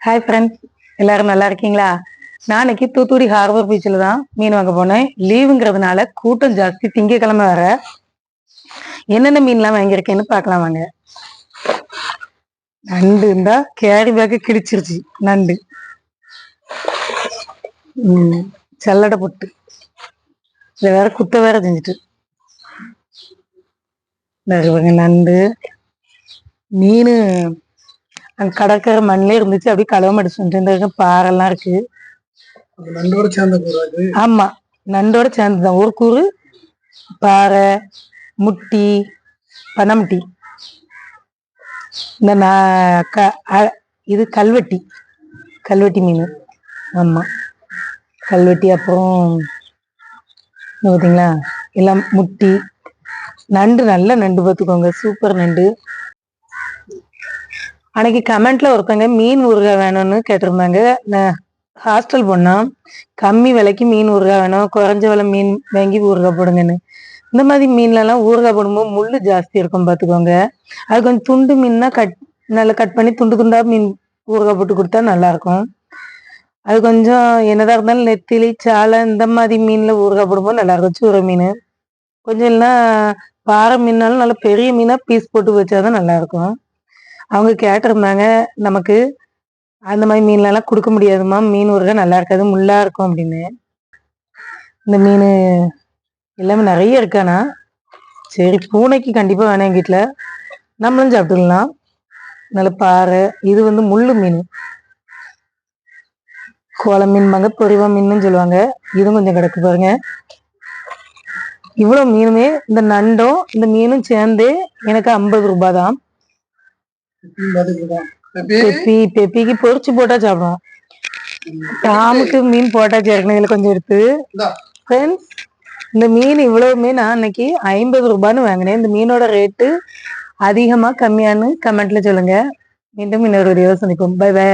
Hi friends எல்லாரும் நல்லா இருக்கீங்களா? நான் தூத்துக்குடி ஹார்பர் பீச்சில் தான் மீன் வாங்க போனேன். லீவுங்கிறதுனால கூட்டம் ஜாஸ்தி. திங்கக்கிழமை வர என்னென்ன மீன்லாம் வாங்கியிருக்கேன்னு பார்க்கலாம் வாங்க. நண்டு இருந்தா கேரி பேக்கு கிழிச்சிருச்சு. நண்டு. ம், சல்லடை புட்டு. இதை வேற குத்த வேற செஞ்சுட்டு. நண்டு. மீன் அங்க கடற்கரை மண்ணிலே இருந்துச்சு. அப்படியே கலவம் அடிச்சு இந்த பாறைல்லாம் இருக்கு. நண்டோட சேர்ந்த ஆமா நண்டோட சேர்ந்துதான் ஒரு கூறு பாறை முட்டி பனமுட்டி. இந்த இது கல்வெட்டி. கல்வெட்டி மீன். ஆமா. கல்வெட்டி அப்புறம் இங்க பாத்தீங்களா? எல்லாம் முட்டி. நண்டு நல்ல நண்டு பார்த்துக்கோங்க சூப்பர் நண்டு. அன்னைக்கு கமெண்ட்ல ஒருத்தங்க மீன் ஊறுகாய் வேணும்னு கேட்டிருந்தாங்க. நான் ஹாஸ்டல் பொண்ணா கம்மி விலைக்கு மீன் ஊறுகாய் வேணும் குறைஞ்ச விலை மீன் வாங்கி ஊறுகாய் போடுங்கன்னு. இந்த மாதிரி மீன்ல எல்லாம் ஊறுகாய் போடும்போது முள்ளு ஜாஸ்தி இருக்கும் பார்த்துக்கோங்க அது கொஞ்சம் துண்டு மீன்னா கட் நல்லா கட் பண்ணி துண்டு துண்டா மீன் ஊறுகாய் போட்டு கொடுத்தா நல்லா இருக்கும் அது கொஞ்சம் என்னதான் இருந்தாலும் நெத்திலி சாலை இந்த மாதிரி மீன்ல ஊறுகாய் போடும்போது நல்லா இருக்கும் சூற மீன். கொஞ்சம் இல்லைன்னா பாறை மீன்னாலும் நல்லா பெரிய மீனா பீஸ் போட்டு வச்சாதான் நல்லா இருக்கும் அவங்க கேட்டிருந்தாங்க நமக்கு அந்த மாதிரி மீன்ல எல்லாம் கொடுக்க முடியாதும்மா. மீன் ஊறுகாய் நல்லா இருக்காது முள்ளா இருக்கும் அப்படின்னு. இந்த மீன் எல்லாமே நிறைய இருக்கானா சரி பூனைக்கு கண்டிப்பா வேணாம் எங்க வீட்டுல நம்மளும் சாப்பிட்டுக்கலாம். நல்ல பாறை இது வந்து முள்ளு மீன். கோலம் மீன்பாங்க பொறிவா மீன்னு சொல்லுவாங்க. இதுவும் கொஞ்சம் கிடக்கு பாருங்க. இவ்வளவு மீனுமே இந்த நண்டும் இந்த மீனும் சேர்ந்து எனக்கு ஐம்பது ரூபாய் தான். பெப்பி பெப்பிக்கு பொரிச்சு போட்டா சாப்பிடுவோம். டாமுக்கு மீன் போட்டாச்சு ஏற்கனவே இதுல கொஞ்சம் எடுத்து. ஃப்ரெண்ட்ஸ் இந்த மீன் இவ்வளவுமே நான் அன்னைக்கு ஐம்பது ரூபான்னு வாங்கினேன். இந்த மீனோட ரேட்டு அதிகமா கம்மியான்னு கமெண்ட்ல சொல்லுங்க. மீண்டும் இன்னொரு வீடியோ சந்திப்போம். By by